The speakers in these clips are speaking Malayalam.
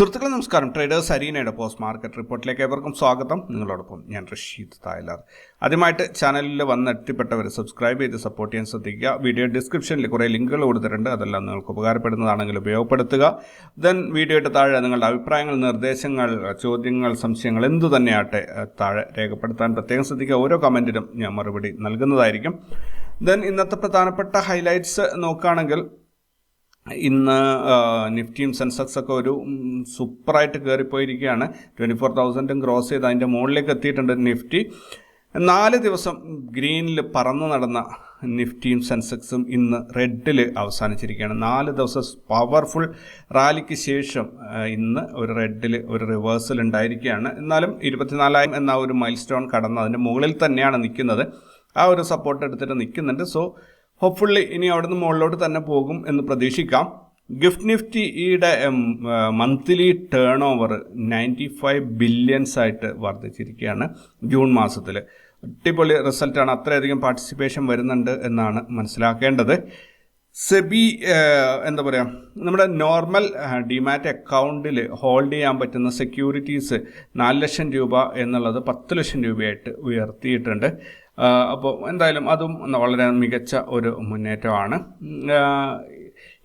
സുഹൃത്തുക്കളെ നമസ്കാരം. ട്രേഡേഴ്സ് അരീനയുടെ പോസ്റ്റ് മാർക്കറ്റ് റിപ്പോർട്ടിലേക്ക് ഏവർക്കും സ്വാഗതം. നിങ്ങളോടൊപ്പം ഞാൻ റഷീദ് തായലാർ. ആദ്യമായിട്ട് ചാനലിൽ വന്ന് എത്തിപ്പെട്ടവർ സബ്സ്ക്രൈബ് ചെയ്ത് സപ്പോർട്ട് ചെയ്യാൻ ശ്രദ്ധിക്കുക. വീഡിയോ ഡിസ്ക്രിപ്ഷനിൽ കുറേ ലിങ്കുകൾ കൊടുത്തിട്ടുണ്ട്. അതെല്ലാം നിങ്ങൾക്ക് ഉപകാരപ്പെടുന്നതാണെങ്കിൽ ഉപയോഗപ്പെടുത്തുക. ദെൻ വീഡിയോയുടെ താഴെ നിങ്ങളുടെ അഭിപ്രായങ്ങൾ നിർദ്ദേശങ്ങൾ ചോദ്യങ്ങൾ സംശയങ്ങൾ എന്തു തന്നെയാട്ടെ താഴെ രേഖപ്പെടുത്താൻ പ്രത്യേകം ശ്രദ്ധിക്കുക. ഓരോ കമന്റിനും ഞാൻ മറുപടി നൽകുന്നതായിരിക്കും. ദെൻ ഇന്നത്തെ പ്രധാനപ്പെട്ട ഹൈലൈറ്റ്സ് നോക്കുകയാണെങ്കിൽ ഇന്ന് നിഫ്റ്റിയും സെൻസെക്സ് ഒക്കെ ഒരു സൂപ്പറായിട്ട് കയറിപ്പോയിരിക്കുകയാണ് ട്വന്റി ഫോർ തൗസൻഡും ക്രോസ് ചെയ്ത് അതിന്റെ മുകളിലേക്ക് എത്തിയിട്ടുണ്ട് നിഫ്റ്റി. നാല് ദിവസം ഗ്രീനിൽ പറന്നു നടന്ന നിഫ്റ്റിയും സെൻസെക്സും ഇന്ന് റെഡിൽ അവസാനിച്ചിരിക്കുകയാണ്. നാല് ദിവസം പവർഫുൾ റാലിക്ക് ശേഷം ഇന്ന് ഒരു റെഡിൽ ഒരു റിവേഴ്സൽ ഉണ്ടായിരിക്കുകയാണ്. എന്നാലും ഇരുപത്തിനാലായിരം എന്ന ഒരു മൈൽ സ്റ്റോൺ കടന്ന് അതിന്റെ മുകളിൽ തന്നെയാണ് നിൽക്കുന്നത്. ആ ഒരു സപ്പോർട്ട് എടുത്തിട്ട് നിൽക്കുന്നുണ്ട്. സോ ഹോപ്പ്ഫുള്ളി ഇനി അവിടുന്ന് മുകളിലോട്ട് തന്നെ പോകും എന്ന് പ്രതീക്ഷിക്കാം. ഗിഫ്റ്റ് നിഫ്റ്റി നിഫ്റ്റിയുടെ monthly turnover ninety five billions ആയിട്ട് വർദ്ധിച്ചിരിക്കുകയാണ് ജൂൺ മാസത്തിൽ അടിപൊളി റിസൾട്ടാണ് അത്രയധികം പാർട്ടിസിപ്പേഷൻ വരുന്നുണ്ട് എന്നാണ് മനസ്സിലാക്കേണ്ടത്. സെബി എന്താ പറയുക നമ്മുടെ നോർമൽ ഡിമാറ്റ് അക്കൗണ്ടിൽ ഹോൾഡ് ചെയ്യാൻ പറ്റുന്ന സെക്യൂരിറ്റീസ് നാല് ലക്ഷം രൂപ എന്നുള്ളത് പത്ത് ലക്ഷം രൂപയായിട്ട് ഉയർത്തിയിട്ടുണ്ട്. അപ്പോൾ എന്തായാലും അതും വളരെ മികച്ച ഒരു മുന്നേറ്റമാണ്.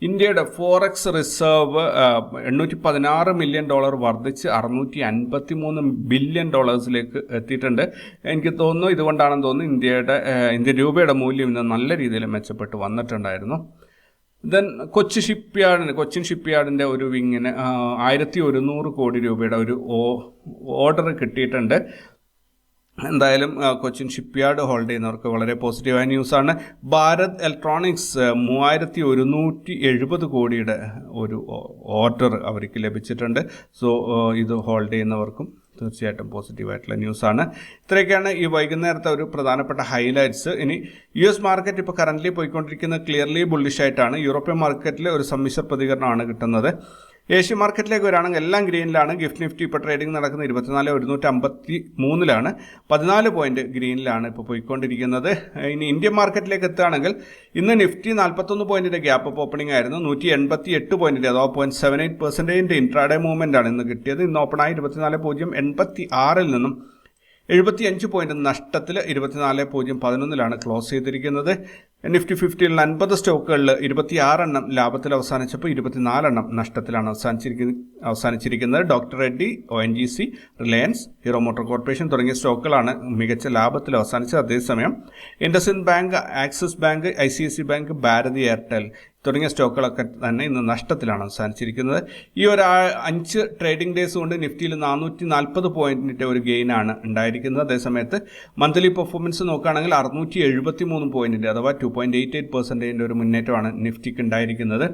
ഇന്ത്യയുടെ ഫോറക്സ് റിസർവ് എണ്ണൂറ്റി പതിനാറ് മില്യൺ ഡോളർ വർദ്ധിച്ച് അറുന്നൂറ്റി അൻപത്തി മൂന്ന് ബില്യൺ ഡോളേഴ്സിലേക്ക് എത്തിയിട്ടുണ്ട്. എനിക്ക് തോന്നുന്നു ഇതുകൊണ്ടാണെന്ന് തോന്നുന്നു ഇന്ത്യയുടെ ഇന്ത്യ ഇന്ത്യൻ രൂപയുടെ മൂല്യം ഇന്ന് നല്ല രീതിയിൽ മെച്ചപ്പെട്ട് വന്നിട്ടുണ്ടായിരുന്നു. ദെൻ കൊച്ചി ഷിപ്പ്യാർഡിന് കൊച്ചിൻ ഷിപ്പ്യാർഡിന്റെ ഒരു വിങ്ങിന് ആയിരത്തി ഒരുന്നൂറ് കോടി രൂപയുടെ ഒരു ഓർഡർ കിട്ടിയിട്ടുണ്ട്. എന്തായാലും കൊച്ചിൻ ഷിപ്പ്യാർഡ് ഹോൾഡ് ചെയ്യുന്നവർക്ക് വളരെ പോസിറ്റീവായ ന്യൂസാണ്. ഭാരത് ഇലക്ട്രോണിക്സ് മൂവായിരത്തി ഒരുന്നൂറ്റി എഴുപത് കോടിയുടെ ഒരു ഓർഡർ അവർക്ക് ലഭിച്ചിട്ടുണ്ട്. സോ ഇത് ഹോൾഡ് ചെയ്യുന്നവർക്കും തീർച്ചയായിട്ടും പോസിറ്റീവായിട്ടുള്ള ന്യൂസാണ്. ഇത്രയൊക്കെയാണ് ഈ വൈകുന്നേരത്തെ ഒരു പ്രധാനപ്പെട്ട ഹൈലൈറ്റ്സ്. ഇനി യു എസ് മാർക്കറ്റ് ഇപ്പോൾ കറന്റ്ലി പോയിക്കൊണ്ടിരിക്കുന്നത് ക്ലിയർലി ബുള്ളിഷായിട്ടാണ്. യൂറോപ്യൻ മാർക്കറ്റിൽ ഒരു സമ്മിശ്ര പ്രതികരണമാണ് കിട്ടുന്നത്. ഏഷ്യൻ മാർക്കറ്റിലേക്ക് വരാണെങ്കിൽ എല്ലാം ഗ്രീനിലാണ്. ഗിഫ്റ്റ് നിഫ്റ്റി ഇപ്പോൾ ട്രേഡിംഗ് നടക്കുന്ന ഇരുപത്തിനാല് ഒരുന്നൂറ്റി അമ്പത്തി മൂന്നിലാണ് പതിനാല് പോയിന്റ് ഗ്രീനിലാണ് ഇപ്പോൾ പോയിക്കൊണ്ടിരിക്കുന്നത്. ഇനി ഇന്ത്യൻ മാർക്കറ്റിലേക്ക് എത്തുകയാണെങ്കിൽ ഇന്ന് നിഫ്റ്റി നാൽപ്പത്തൊന്ന് പോയിന്റിന്റെ ഗ്യാപ്പ് അപ്പ് ഓപ്പണിംഗ് ആയിരുന്നു. നൂറ്റി എൺപത്തി എട്ട് പോയിന്റിന്റെ അതോ പോയിന്റ് സെവൻ എയ്റ്റ് പെർസെന്റേജിന്റെ ഇൻട്രാഡേ മൂവ്മെന്റ് ആണ് ഇന്ന് കിട്ടിയത്. ഇന്ന് ഓപ്പണായി ഇരുപത്തിനാല് പൂജ്യം എൺപത്തി ആറിൽ നിന്നും എഴുപത്തി അഞ്ച് പോയിന്റ് നഷ്ടത്തിൽ ഇരുപത്തിനാല് പൂജ്യം പതിനൊന്നിലാണ് ക്ലോസ് ചെയ്തിരിക്കുന്നത്. നിഫ്റ്റി ഫിഫ്റ്റിയിൽ അൻപത് സ്റ്റോക്കുകളിൽ ഇരുപത്തിയാറെണ്ണം ലാഭത്തിൽ അവസാനിച്ചപ്പോൾ ഇരുപത്തിനാലെണ്ണം നഷ്ടത്തിലാണ് അവസാനിച്ചിരിക്കുന്നത് അവസാനിച്ചിരിക്കുന്നത്. Doctor Reddy O N G C Reliance Hero motor corporation തുടങ്ങിയ സ്റ്റോക്കുകളാണ് മികച്ച ലാഭത്തിൽ അവസാനിച്ചത്. അതേസമയം IndusInd bank Axis bank I C I C bank Bharti Airtel തുടങ്ങിയ സ്റ്റോക്കുകളൊക്കെ തന്നെ ഇന്ന് നഷ്ടത്തിലാണ് അവസാനിച്ചിരിക്കുന്നത്. ഈ ഒരു അഞ്ച് ട്രേഡിംഗ് ഡേയ്സ് കൊണ്ട് നിഫ്റ്റിയിൽ നാനൂറ്റി നാൽപ്പത് പോയിന്റിന്റെ ഒരു ഗെയിനാണ് ഉണ്ടായിരിക്കുന്നത്. അതേസമയത്ത് മന്ത്ലി പെർഫോമൻസ് നോക്കുകയാണെങ്കിൽ അറുന്നൂറ്റി എഴുപത്തി മൂന്ന് പോയിന്റിന്റെ അഥവാ ടു പോയിന്റ് എയ്റ്റ് എയ്റ്റ് പെർസെന്റേജിന്റെ ഒരു മുന്നേറ്റമാണ് നിഫ്റ്റിക്ക് ഉണ്ടായിരിക്കുന്നത്.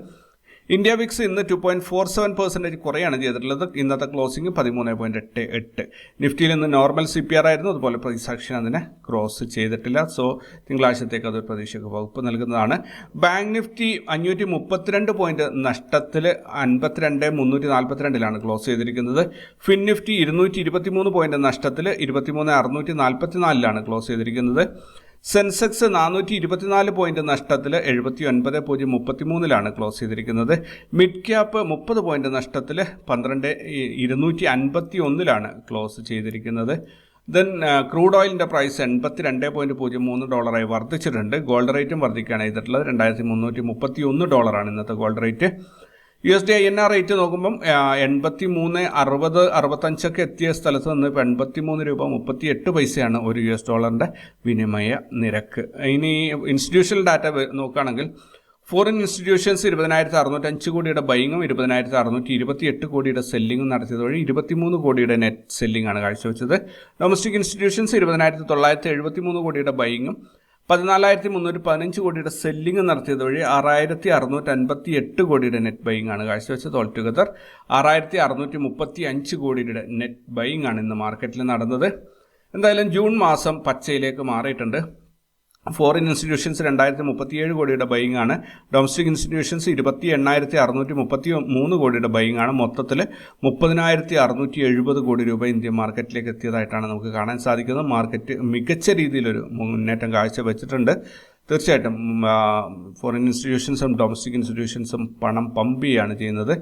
ഇന്ത്യ വിക്സ് ഇന്ന് two point four seven percentage കുറയാണ് ചെയ്തിട്ടുള്ളത്. ഇന്നത്തെ ക്ലോസിംഗ് പതിമൂന്ന് പോയിന്റ് എട്ട് എട്ട്. നിഫ്റ്റിയിൽ ഇന്ന് നോർമൽ സി പി ആർ ആയിരുന്നു. അതുപോലെ പ്രതിസാക്ഷൻ അതിനെ ക്രോസ് ചെയ്തിട്ടില്ല. സോ തിങ്കളാഴ്ചത്തേക്ക് അതൊരു പ്രതീക്ഷയ്ക്ക് വകുപ്പ് നൽകുന്നതാണ്. ബാങ്ക് നിഫ്റ്റി അഞ്ഞൂറ്റി മുപ്പത്തിരണ്ട് പോയിന്റ് നഷ്ടത്തിൽ അൻപത്തിരണ്ട് മുന്നൂറ്റി നാൽപ്പത്തിരണ്ടിലാണ് ക്ലോസ് ചെയ്തിരിക്കുന്നത്. ഫിൻ നിഫ്റ്റി ഇരുന്നൂറ്റി ഇരുപത്തി മൂന്ന് പോയിന്റ് നഷ്ടത്തിൽ ഇരുപത്തിമൂന്ന് അറുന്നൂറ്റി നാൽപ്പത്തിനാലിലാണ് ക്ലോസ് ചെയ്തിരിക്കുന്നത്. സെൻസെക്സ് നാനൂറ്റി ഇരുപത്തിനാല് പോയിന്റ് നഷ്ടത്തിൽ എഴുപത്തി ഒൻപത് പൂജ്യം മുപ്പത്തിമൂന്നിലാണ് ക്ലോസ് ചെയ്തിരിക്കുന്നത്. മിഡ് ക്യാപ്പ് മുപ്പത് പോയിന്റ് നഷ്ടത്തിൽ പന്ത്രണ്ട് ഇരുന്നൂറ്റി അൻപത്തി ഒന്നിലാണ് ക്ലോസ് ചെയ്തിരിക്കുന്നത്. ദെൻ ക്രൂഡ് ഓയിലിന്റെ പ്രൈസ് എൺപത്തി രണ്ട് പോയിന്റ് പൂജ്യം മൂന്ന് ഡോളറായി വർദ്ധിച്ചിട്ടുണ്ട്. ഗോൾഡ് റേറ്റും വർദ്ധിക്കുകയാണ് ചെയ്തിട്ടുള്ളത്. രണ്ടായിരത്തി മുന്നൂറ്റി മുപ്പത്തി ഒന്ന് ഡോളറാണ് ഇന്നത്തെ gold rate. U S D I N R rate നോക്കുമ്പം എൺപത്തി മൂന്ന് അറുപത് അറുപത്തഞ്ചൊക്കെ എത്തിയ സ്ഥലത്ത് നിന്ന് ഇപ്പോൾ എൺപത്തി മൂന്ന് രൂപ മുപ്പത്തി എട്ട് പൈസയാണ് ഒരു യു എസ് ഡോളറിന്റെ വിനിമയ നിരക്ക്. ഇനി ഇൻസ്റ്റിറ്റ്യൂഷണൽ ഡാറ്റ നോക്കുകയാണെങ്കിൽ ഫോറിൻ ഇൻസ്റ്റിറ്റ്യൂഷൻസ് ഇരുപതിനായിരത്തി അറുന്നൂറ്റഞ്ച് കോടിയുടെ ബൈങ്ങും ഇരുപതിനായിരത്തി അറുന്നൂറ്റി ഇരുപത്തി എട്ട് കോടിയുടെ സെല്ലിങ്ങും നടത്തിയത് വഴി ഇരുപത്തിമൂന്ന് കോടിയുടെ നെറ്റ് സെല്ലിംഗ് ആണ് കാഴ്ചവെച്ചത്. ഡൊമസ്റ്റിക് ഇൻസ്റ്റിറ്റ്യൂഷൻസ് ഇരുപതിനായിരത്തി തൊള്ളായിരത്തി എഴുപത്തി മൂന്ന് കോടിയുടെ ബൈങ്ങും പതിനാലായിരത്തി മുന്നൂറ്റി പതിനഞ്ച് കോടിയുടെ സെല്ലിംഗ് നടത്തിയത് വഴി ആറായിരത്തി അറുന്നൂറ്റി അൻപത്തി എട്ട് കോടിയുടെ നെറ്റ് ബൈയിങ് ആണ്. കാഴ്ചവെച്ചത് ഓൾ ടുഗദർ ആറായിരത്തി അറുന്നൂറ്റി മുപ്പത്തി അഞ്ച് കോടിയുടെ നെറ്റ് ബൈയിങ് ആണ് ഇന്ന് മാർക്കറ്റിൽ നടന്നത്. എന്തായാലും ജൂൺ മാസം പച്ചയിലേക്ക് മാറിയിട്ടുണ്ട്. ഫോറിൻ ഇൻസ്റ്റിറ്റ്യൂഷൻസ് രണ്ടായിരത്തി മുപ്പത്തിയേഴ് കോടിയുടെ ബൈങ് ആണ് ഡൊമസ്റ്റിക് ഇൻസ്റ്റിറ്റ്യൂഷൻസ് ഇരുപത്തി എണ്ണായിരത്തി അറുന്നൂറ്റി മുപ്പത്തി മൂന്ന് കോടിയുടെ ബൈങ് ആണ് മൊത്തത്തിൽ മുപ്പതിനായിരത്തി അറുന്നൂറ്റി എഴുപത് കോടി രൂപ ഇന്ത്യൻ മാർക്കറ്റിലേക്ക് എത്തിയതായിട്ടാണ് നമുക്ക് കാണാൻ സാധിക്കുന്നത്. മാർക്കറ്റ് മികച്ച രീതിയിലൊരു മുന്നേറ്റം കാഴ്ചവെച്ചിട്ടുണ്ട്. തീർച്ചയായിട്ടും ഫോറിൻ ഇൻസ്റ്റിറ്റ്യൂഷൻസും ഡൊമസ്റ്റിക് ഇൻസ്റ്റിറ്റ്യൂഷൻസും പണം പമ്പ് ചെയ്യുകയാണ് ചെയ്യുന്നത്.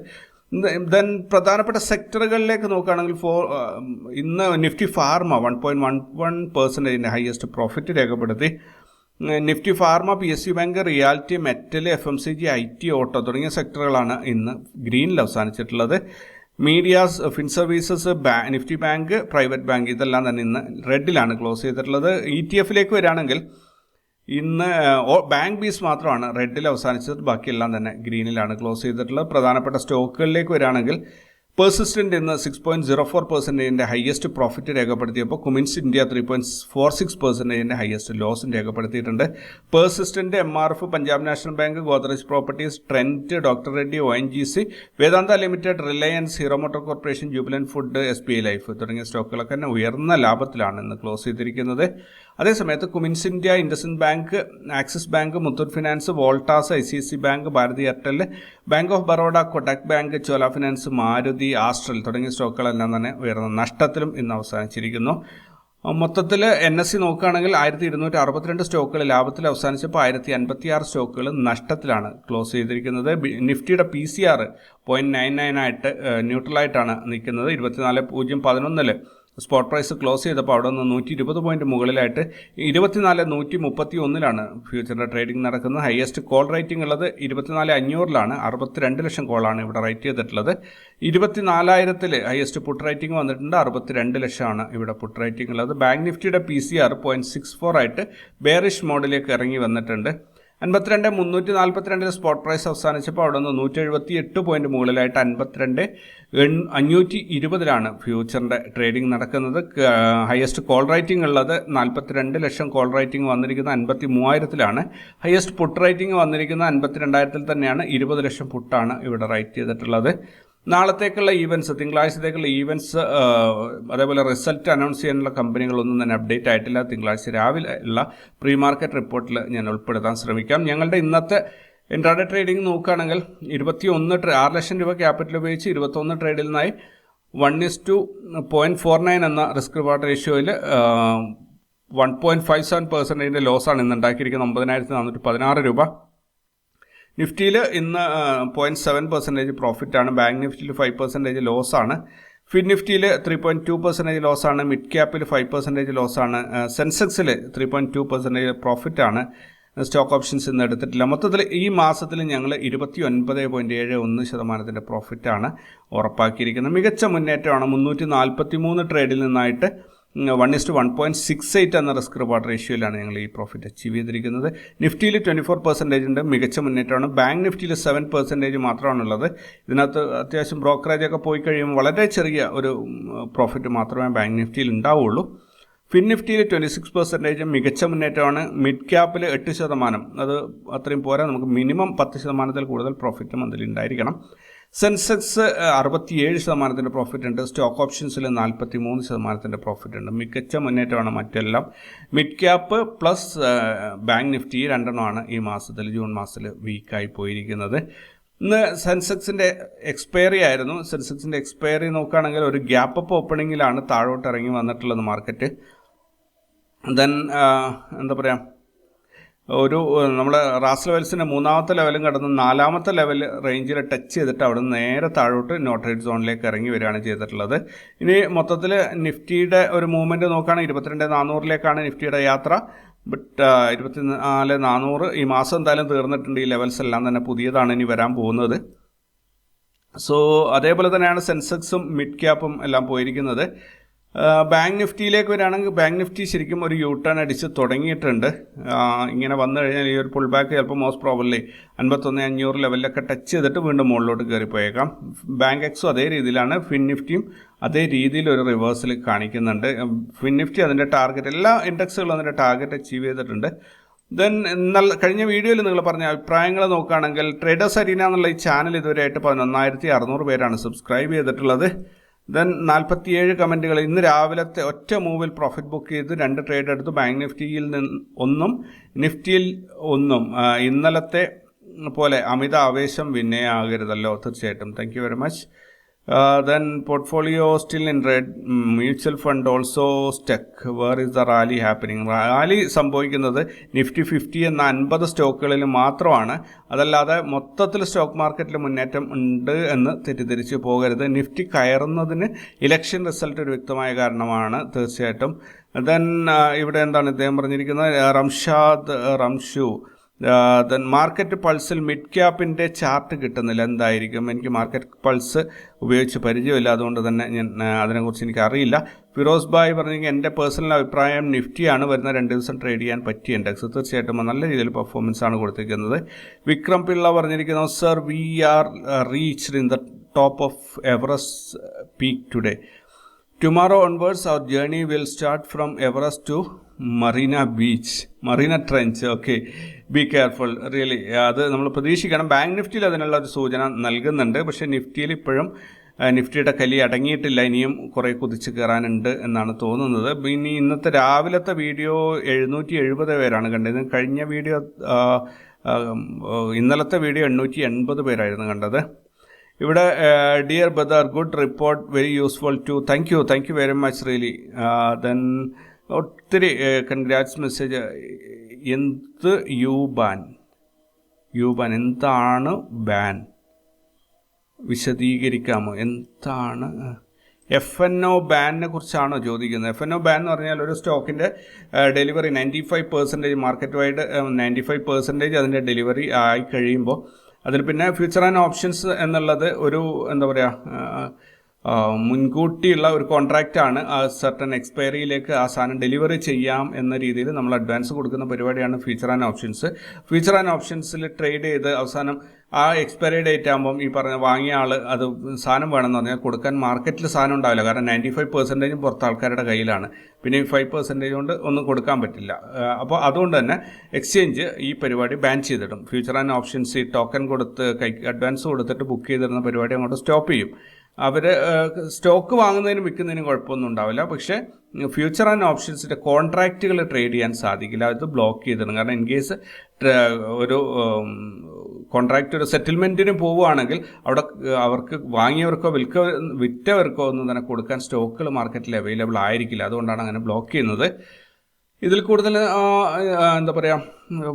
ദെൻ പ്രധാനപ്പെട്ട സെക്ടറുകളിലേക്ക് നോക്കുകയാണെങ്കിൽ ഫോർ ഇന്ന് Nifty pharma one point one one പെർസെന്റേജിന്റെ highest profit രേഖപ്പെടുത്തി. Nifty pharma P S C bank reality metal F M C G I T auto തുടങ്ങിയ സെക്ടറുകളാണ് ഇന്ന് ഗ്രീനിൽ അവസാനിച്ചിട്ടുള്ളത്. Medias fin services Nifty bank private bank ഇതെല്ലാം തന്നെ ഇന്ന് റെഡിലാണ് ക്ലോസ് ചെയ്തിട്ടുള്ളത്. ഇ ടി എഫിലേക്ക് വരികയാണെങ്കിൽ ഇന്ന് ബാങ്ക് ബീസ് മാത്രമാണ് റെഡിൽ അവസാനിച്ചത്. ബാക്കിയെല്ലാം തന്നെ ഗ്രീനിലാണ് ക്ലോസ് ചെയ്തിട്ടുള്ളത്. പ്രധാനപ്പെട്ട സ്റ്റോക്കുകളിലേക്ക് വരികയാണെങ്കിൽ പെർസിസ്റ്റന്റ് എന്ന് സിക്സ് പോയിന്റ് സീറോ ഫോർ പെർസെന്റേജിന്റെ highest profit രേഖപ്പെടുത്തിയപ്പോൾ Cummins India three point four six പെർസെന്റേജിന്റെ highest ലോസും രേഖപ്പെടുത്തിയിട്ടുണ്ട്. Persistent M R F Punjab national bank Godrej properties Trent doctor Reddy O N G C Vedanta limited Reliance Hero motor corporation Jubilant food S B I life തുടങ്ങിയ സ്റ്റോക്കുകളൊക്കെ തന്നെ ഉയർന്ന ലാഭത്തിലാണ് ഇന്ന് ക്ലോസ് ചെയ്തിരിക്കുന്നത്. അതേസമയത്ത് Cummins India IndusInd bank Axis bank Muthoot finance Voltas I C C bank Bharti Airtel bank of Baroda Kotak bank Chola finance Maruti Astral തുടങ്ങിയ സ്റ്റോക്കുകളെല്ലാം തന്നെ ഉയർന്ന നഷ്ടത്തിലും ഇന്ന് അവസാനിച്ചിരിക്കുന്നു. മൊത്തത്തിൽ എൻ എസ് സി നോക്കുകയാണെങ്കിൽ ആയിരത്തി ഇരുന്നൂറ്റി അറുപത്തിരണ്ട് സ്റ്റോക്കുകൾ ലാഭത്തിൽ അവസാനിച്ചപ്പോൾ ആയിരത്തി അൻപത്തി ആറ് സ്റ്റോക്കുകൾ നഷ്ടത്തിലാണ് ക്ലോസ് ചെയ്തിരിക്കുന്നത്. നിഫ്റ്റിയുടെ P C R point nine nine ആയിട്ട് ന്യൂട്രലായിട്ടാണ് നിൽക്കുന്നത്. ഇരുപത്തിനാല് പൂജ്യം പതിനൊന്നിൽ സ്പോട്ട് പ്രൈസ് ക്ലോസ് ചെയ്തപ്പോൾ അവിടെ നിന്ന് നൂറ്റി ഇരുപത് പോയിന്റ് മുകളിലായിട്ട് ഇരുപത്തിനാല് നൂറ്റി മുപ്പത്തി ഒന്നിലാണ് ഫ്യൂച്ചറിന്റെ ട്രേഡിംഗ് നടക്കുന്നത്. ഹയസ്റ്റ് കോൾ റേറ്റിംഗ് ഉള്ളത് ഇരുപത്തിനാല് അഞ്ഞൂറിലാണ്. അറുപത്തിരണ്ട് ലക്ഷം കോളാണ് ഇവിടെ റേറ്റ് ചെയ്തിട്ടുള്ളത്. ഇരുപത്തിനാലായിരത്തിൽ ഹയസ്റ്റ് പുട്ട് റേറ്റിംഗ് വന്നിട്ടുണ്ട്. അറുപത്തിരണ്ട് ലക്ഷമാണ് ഇവിടെ പുട്ട് റേറ്റിംഗ് ഉള്ളത്. ബാങ്ക് നിഫ്റ്റിയുടെ P C R point six four ആയിട്ട് ബേറിഷ് മോഡിലേക്ക് ഇറങ്ങി വന്നിട്ടുണ്ട്. അൻപത്തിരണ്ട് മുന്നൂറ്റി നാൽപ്പത്തിരണ്ടിൽ സ്പോട്ട് പ്രൈസ് അവസാനിച്ചപ്പോൾ അവിടെ നിന്ന് നൂറ്റി എഴുപത്തി എട്ട് പോയിന്റ് മുകളിലായിട്ട് അൻപത്തിരണ്ട് അഞ്ഞൂറ്റി ഇരുപതിലാണ് ഫ്യൂച്ചറിന്റെ ട്രേഡിംഗ് നടക്കുന്നത്. ഹയസ്റ്റ് കോൾ റൈറ്റിംഗ് ഉള്ളത് നാൽപ്പത്തിരണ്ട് ലക്ഷം കോൾ റൈറ്റിംഗ് വന്നിരിക്കുന്നത് അൻപത്തി മൂവായിരത്തിലാണ് ഹയസ്റ്റ് പുട്ട് റേറ്റിംഗ് വന്നിരിക്കുന്നത് അൻപത്തിരണ്ടായിരത്തിൽ തന്നെയാണ്. ഇരുപത് ലക്ഷം പുട്ടാണ് ഇവിടെ റൈറ്റ് ചെയ്തിട്ടുള്ളത്. നാളത്തേക്കുള്ള ഈവൻസ് തിങ്കളാഴ്ചത്തേക്കുള്ള ഈവൻസ് അതേപോലെ റിസൾട്ട് അനൗൺസ് ചെയ്യാനുള്ള കമ്പനികളൊന്നും തന്നെ അപ്ഡേറ്റ് ആയിട്ടില്ല. തിങ്കളാഴ്ച രാവിലെ ഉള്ള പ്രീ മാർക്കറ്റ് റിപ്പോർട്ടിൽ ഞാൻ ഉൾപ്പെടുത്താൻ ശ്രമിക്കാം. ഞങ്ങളുടെ ഇന്നത്തെ ഇൻട്രാഡേ ട്രേഡിംഗ് നോക്കുകയാണെങ്കിൽ ഇരുപത്തി ഒന്ന് ആറ് ലക്ഷം രൂപ ക്യാപിറ്റൽ ഉപയോഗിച്ച് ഇരുപത്തൊന്ന് ട്രേഡിൽ നിന്നായി one is two point four nine എന്ന റിസ്ക് റിവാർഡ് റേഷ്യോയിൽ വൺ പോയിന്റ് ഫൈവ് സെവൻ പെർസെന്റേജിന്റെ ലോസാണ് ഇന്ന് ഉണ്ടാക്കിയിരിക്കുന്നത്. ഒമ്പതിനായിരത്തി നാനൂറ്റി പതിനാറ് രൂപ. നിഫ്റ്റിയിൽ ഇന്ന് പോയിന്റ് സെവൻ പെർസെന്റേജ് പ്രോഫിറ്റാണ് ബാങ്ക് നിഫ്റ്റിയിൽ ഫൈവ് പെർസെന്റേജ് ലോസാണ് ഫിൻ നിഫ്റ്റിയിൽ ത്രീ പോയിന്റ് ടു പെർസെന്റേജ് ലോസാണ് മിഡ് ക്യാപ്പിൽ ഫൈവ് പെർസെന്റേജ് ലോസാണ് സെൻസെക്സിൽ ത്രീ പോയിന്റ് ടു പെർസെന്റേജ് പ്രോഫിറ്റാണ് സ്റ്റോക്ക് ഓപ്ഷൻസ് ഇന്ന് എടുത്തിട്ടില്ല. മൊത്തത്തിൽ ഈ മാസത്തിൽ ഞങ്ങൾ ഇരുപത്തി ഒൻപത് പോയിന്റ് ഏഴ് ഒന്ന് ശതമാനത്തിന്റെ പ്രോഫിറ്റാണ് ഉറപ്പാക്കിയിരിക്കുന്നത്. മികച്ച മുന്നേറ്റമാണ്. മുന്നൂറ്റി നാൽപ്പത്തി മൂന്ന് ട്രേഡിൽ നിന്നായിട്ട് one is to one point six eight എന്ന റിസ്ക് റിവാർഡ് റേഷ്യോയിലാണ് ഞങ്ങൾ ഈ പ്രോഫിറ്റ് അച്ചീവ് ചെയ്തിരിക്കുന്നത്. നിഫ്റ്റിയിൽ ട്വന്റി ഫോർ പെർസെന്റേജ് ഉണ്ട് മികച്ച മുന്നേറ്റമാണ്. ബാങ്ക് നിഫ്റ്റിയിൽ സെവൻ പെർസെന്റേജ് മാത്രമാണുള്ളത്. ഇതിനകത്ത് അത്യാവശ്യം ബ്രോക്കറേജ് ഒക്കെ പോയി കഴിയുമ്പോൾ വളരെ ചെറിയ ഒരു പ്രോഫിറ്റ് മാത്രമേ ബാങ്ക് നിഫ്റ്റിയിൽ ഉണ്ടാവുള്ളൂ. ഫിൻ നിഫ്റ്റിയിൽ ട്വന്റി സിക്സ് പെർസെന്റേജ് മികച്ച മുന്നേറ്റമാണ്. മിഡ് ക്യാപ്പിൽ എട്ട് ശതമാനം. അത് അത്രയും പോരാ നമുക്ക് മിനിമം പത്ത് ശതമാനത്തിൽ കൂടുതൽ പ്രോഫിറ്റ് മന്തിൽ ഉണ്ടായിരിക്കണം. സെൻസെക്സ് അറുപത്തിയേഴ് ശതമാനത്തിന്റെ പ്രോഫിറ്റ് ഉണ്ട്. സ്റ്റോക്ക് ഓപ്ഷൻസിൽ നാൽപ്പത്തി മൂന്ന് ശതമാനത്തിന്റെ പ്രോഫിറ്റ് ഉണ്ട്. മികച്ച മുന്നേറ്റമാണ് മറ്റെല്ലാം. Mid cap plus bank Nifty രണ്ടെണ്ണമാണ് ഈ മാസത്തിൽ ജൂൺ മാസത്തിൽ വീക്കായി പോയിരിക്കുന്നത്. ഇന്ന് സെൻസെക്സിന്റെ എക്സ്പയറി ആയിരുന്നു. സെൻസെക്സിന്റെ എക്സ്പയറി നോക്കുകയാണെങ്കിൽ ഒരു ഗ്യാപ്പ് അപ്പ് ഓപ്പണിങ്ങിലാണ് താഴോട്ട് ഇറങ്ങി വന്നിട്ടുള്ളത് മാർക്കറ്റ് ദെൻ എന്താ പറയുക ഒരു നമ്മുടെ റാസ് ലെവൽസിന്റെ മൂന്നാമത്തെ ലെവലും കടന്ന് നാലാമത്തെ ലെവൽ റേഞ്ചിൽ ടച്ച് ചെയ്തിട്ട് അവിടെ നിന്ന് നേരെ താഴോട്ട് നോട്ടറേറ്റ് സോണിലേക്ക് ഇറങ്ങി വരികയാണ് ചെയ്തിട്ടുള്ളത്. ഇനി മൊത്തത്തിൽ നിഫ്റ്റിയുടെ ഒരു മൂവ്മെന്റ് നോക്കുകയാണെങ്കിൽ ഇരുപത്തിരണ്ട് നാനൂറിലേക്കാണ് നിഫ്റ്റിയുടെ യാത്ര. ബട്ട് ഇരുപത്തി നാല് നാനൂറ് ഈ മാസം എന്തായാലും തീർന്നിട്ടുണ്ട് ഈ ലെവൽസ് എല്ലാം തന്നെ പുതിയതാണ് ഇനി വരാൻ പോകുന്നത്. സോ അതേപോലെ തന്നെയാണ് സെൻസെക്സും മിഡ് ക്യാപ്പും എല്ലാം പോയിരിക്കുന്നത്. ബാങ്ക് നിഫ്റ്റിയിലേക്ക് വരികയാണെങ്കിൽ ബാങ്ക് നിഫ്റ്റി ശരിക്കും ഒരു യൂ ടേൺ അടിച്ച് തുടങ്ങിയിട്ടുണ്ട്. ഇങ്ങനെ വന്നു കഴിഞ്ഞാൽ ഈ ഒരു പുൾ ബാക്ക് ചിലപ്പോൾ മോസ്റ്റ് പ്രോബ്ലി അൻപത്തൊന്ന് അഞ്ഞൂറ് ലെവലിലൊക്കെ ടച്ച് ചെയ്തിട്ട് വീണ്ടും മുകളിലോട്ട് കയറിപ്പോയേക്കാം. ബാങ്ക് എക്സും അതേ രീതിയിലാണ്. ഫിൻ നിഫ്റ്റിയും അതേ രീതിയിൽ ഒരു റിവേഴ്സൽ കാണിക്കുന്നുണ്ട്. ഫിൻ നിഫ്റ്റി അതിന്റെ ടാർഗറ്റ് എല്ലാ ഇൻഡെക്സുകളും അതിന്റെ ടാർഗറ്റ് അച്ചീവ് ചെയ്തിട്ടുണ്ട്. ദെൻ എന്നാൽ കഴിഞ്ഞ വീഡിയോയിൽ നിങ്ങൾ പറഞ്ഞ അഭിപ്രായങ്ങൾ നോക്കുകയാണെങ്കിൽ ട്രേഡേഴ്സ് അരീന എന്നുള്ള ഈ ചാനൽ ഇതുവരെയായിട്ട് പതിനൊന്നായിരത്തി അറുന്നൂറ് പേരാണ് സബ്സ്ക്രൈബ് ചെയ്തിട്ടുള്ളത്. ദെൻ നാൽപ്പത്തിയേഴ് കമന്റുകൾ ഇന്ന് രാവിലത്തെ ഒറ്റ മൂവിൽ പ്രോഫിറ്റ് ബുക്ക് ചെയ്ത് രണ്ട് ട്രേഡ് എടുത്തു. ബാങ്ക് നിഫ്റ്റിയിൽ നിന്ന് ഒന്നും നിഫ്റ്റിയിൽ ഒന്നും. ഇന്നലത്തെ പോലെ അമിത ആവേശം വിനയാകരുതല്ലോ. തീർച്ചയായിട്ടും. Thank very much then portfolio still in red, mutual fund also stuck. Where is the rally happening rally സംഭവിക്കുന്നത് നിഫ്റ്റി ഫിഫ്റ്റി എന്ന അൻപത് സ്റ്റോക്കുകളിൽ മാത്രമാണ്. അതല്ലാതെ മൊത്തത്തിൽ സ്റ്റോക്ക് മാർക്കറ്റിൽ മുന്നേറ്റം ഉണ്ട് എന്ന് തെറ്റിദ്ധരിച്ച് പോകരുത്. നിഫ്റ്റി കയറുന്നതിന് ഇലക്ഷൻ റിസൾട്ട് ഒരു വ്യക്തമായ കാരണമാണ് തീർച്ചയായിട്ടും. ദെൻ ഇവിടെ എന്താണ് ഇദ്ദേഹം പറഞ്ഞിരിക്കുന്നത്? റംഷാദ് റംഷു ദെൻ മാർക്കറ്റ് പൾസിൽ മിഡ് ക്യാപ്പിന്റെ ചാർട്ട് കിട്ടുന്നില്ല. എന്തായിരിക്കും? എനിക്ക് മാർക്കറ്റ് പൾസ് ഉപയോഗിച്ച് പരിചയമില്ല. അതുകൊണ്ട് തന്നെ ഞാൻ അതിനെക്കുറിച്ച് എനിക്ക് അറിയില്ല. ഫിറോസ് ബായ് പറഞ്ഞെങ്കിൽ എന്റെ പേഴ്സണൽ അഭിപ്രായം നിഫ്റ്റിയാണ് വരുന്ന രണ്ട് ദിവസം ട്രേഡ് ചെയ്യാൻ പറ്റിയ ഇൻഡെക്സ്. തീർച്ചയായിട്ടും നല്ല രീതിയിൽ പെർഫോമൻസ് ആണ് കൊടുത്തിരിക്കുന്നത്. വിക്രം പിള്ള പറഞ്ഞിരിക്കുന്നു sir we are reached in the top of Everest peak today tomorrow onwards our journey will start from Everest to Marina beach Mariana trench okay be careful really അത് നമ്മൾ പ്രതീക്ഷിക്കണം. ബാങ്ക് നിഫ്റ്റിയിൽ അതിനുള്ള ഒരു സൂചന നൽകുന്നുണ്ട്. പക്ഷേ നിഫ്റ്റിയിൽ ഇപ്പോഴും നിഫ്റ്റിയുടെ കലി അടങ്ങിയിട്ടില്ല. ഇനിയും കുറേ കുതിച്ച് കയറാനുണ്ട് എന്നാണ് തോന്നുന്നത്. ഇനി ഇന്നത്തെ രാവിലത്തെ വീഡിയോ എഴുന്നൂറ്റി എഴുപത് പേരാണ് കണ്ടത്. കഴിഞ്ഞ വീഡിയോ ഇന്നലത്തെ വീഡിയോ എണ്ണൂറ്റി എൺപത് പേരായിരുന്നു കണ്ടത്. ഇവിടെ dear brother good report very useful too thank you thank you very much really then ഒത്തിരി കൺഗ്രാറ്റ്സ് മെസ്സേജ് എന്ത് യു ബാൻ യു ബാൻ എന്താണ് ബാൻ? വിശദീകരിക്കാമോ? എന്താണ് എഫ് എൻ ഒ ബാനിനെ കുറിച്ചാണോ ചോദിക്കുന്നത്? എഫ് എൻ ഒ ബാൻ എന്ന് പറഞ്ഞാൽ ഒരു സ്റ്റോക്കിന്റെ delivery ninety five percentage market wide ninety five percentage അതിന്റെ ഡെലിവറി ആയി കഴിയുമ്പോൾ അതിൽ പിന്നെ ഫ്യൂച്ചർ ആൻഡ് ഓപ്ഷൻസ് എന്നുള്ളത് ഒരു എന്താ പറയുക മുൻകൂട്ടിയുള്ള ഒരു കോൺട്രാക്റ്റാണ് ആ സർട്ടൺ എക്സ്പയറിയിലേക്ക് ആ സാധനം ഡെലിവറി ചെയ്യാം എന്ന രീതിയിൽ നമ്മൾ അഡ്വാൻസ് കൊടുക്കുന്ന പരിപാടിയാണ് future and options future and ഓപ്ഷൻസിൽ trade ചെയ്ത് അവസാനം ആ എക്സ്പയറി ഡേറ്റ് ആകുമ്പം ഈ പറഞ്ഞ വാങ്ങിയ ആൾ അത് സാധനം വേണമെന്ന് പറഞ്ഞാൽ കൊടുക്കാൻ മാർക്കറ്റിൽ സാധനം ഉണ്ടാവില്ല. കാരണം നയന്റി ഫൈവ് പെർസെന്റേജും പുറത്ത് ആൾക്കാരുടെ കയ്യിലാണ്. പിന്നെ ഈ ഫൈവ് പെർസെന്റേജ് കൊണ്ട് ഒന്നും കൊടുക്കാൻ പറ്റില്ല. അപ്പോൾ അതുകൊണ്ട് തന്നെ എക്സ്ചേഞ്ച് ഈ പരിപാടി ബാൻ ചെയ്തിടും. ഫ്യൂച്ചർ ആൻഡ് ഓപ്ഷൻസ് ഈ ടോക്കൺ കൊടുത്ത് കൈ അഡ്വാൻസ് കൊടുത്തിട്ട് ബുക്ക് ചെയ്തിരുന്ന പരിപാടി അങ്ങോട്ട് സ്റ്റോപ്പ് ചെയ്യും. അവർ സ്റ്റോക്ക് വാങ്ങുന്നതിനും വിൽക്കുന്നതിനും കുഴപ്പമൊന്നും ഉണ്ടാവില്ല. പക്ഷേ ഫ്യൂച്ചർ ആൻഡ് ഓപ്ഷൻസിന്റെ കോൺട്രാക്റ്റുകൾ ട്രേഡ് ചെയ്യാൻ സാധിക്കില്ല. അത് ബ്ലോക്ക് ചെയ്തിടണം. കാരണം ഇൻ കേസ് ഒരു കോൺട്രാക്റ്റ് ഒരു സെറ്റിൽമെന്റിന് പോവുകയാണെങ്കിൽ അവിടെ അവർക്ക് വാങ്ങിയവർക്കോ വിൽക്ക വിറ്റവർക്കോ ഒന്നും തന്നെ കൊടുക്കാൻ സ്റ്റോക്കുകൾ മാർക്കറ്റിൽ അവൈലബിൾ ആയിരിക്കില്ല. അതുകൊണ്ടാണ് അങ്ങനെ ബ്ലോക്ക് ചെയ്യുന്നത്. ഇതിൽ കൂടുതൽ എന്താ പറയുക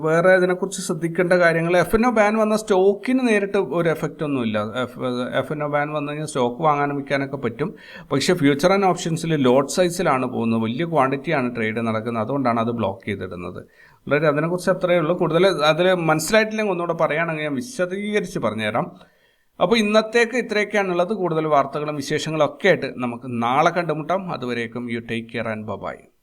വേറെ ഇതിനെക്കുറിച്ച് ശ്രദ്ധിക്കേണ്ട കാര്യങ്ങൾ എഫ് എൻ ഒ ബാൻ വന്ന സ്റ്റോക്കിന് നേരിട്ട് ഒരു എഫക്റ്റ് ഒന്നുമില്ല. ഒ ബാൻ വന്നു കഴിഞ്ഞാൽ സ്റ്റോക്ക് വാങ്ങാനും വിൽക്കാനൊക്കെ പറ്റും. പക്ഷേ ഫ്യൂച്ചർ ആൻഡ് ഓപ്ഷൻസിൽ ലോഡ് സൈസിലാണ് പോകുന്നത്. വലിയ ക്വാണ്ടിറ്റിയാണ് ട്രേഡ് നടക്കുന്നത്. അതുകൊണ്ടാണ് അത് ബ്ലോക്ക് ചെയ്തിടുന്നത്. വളരെ അതിനെക്കുറിച്ച് അത്രയേ ഉള്ളൂ. കൂടുതൽ അതിൽ മനസ്സിലായിട്ടില്ലെങ്കിൽ ഒന്നുകൂടെ പറയുകയാണെങ്കിൽ ഞാൻ വിശദീകരിച്ച് പറഞ്ഞുതരാം. അപ്പോൾ ഇന്നത്തേക്ക് ഇത്രയൊക്കെയാണുള്ളത്. കൂടുതൽ വാർത്തകളും വിശേഷങ്ങളും ഒക്കെ ആയിട്ട് നമുക്ക് നാളെ കണ്ടുമുട്ടാം. അതുവരേക്കും you take care and bye bye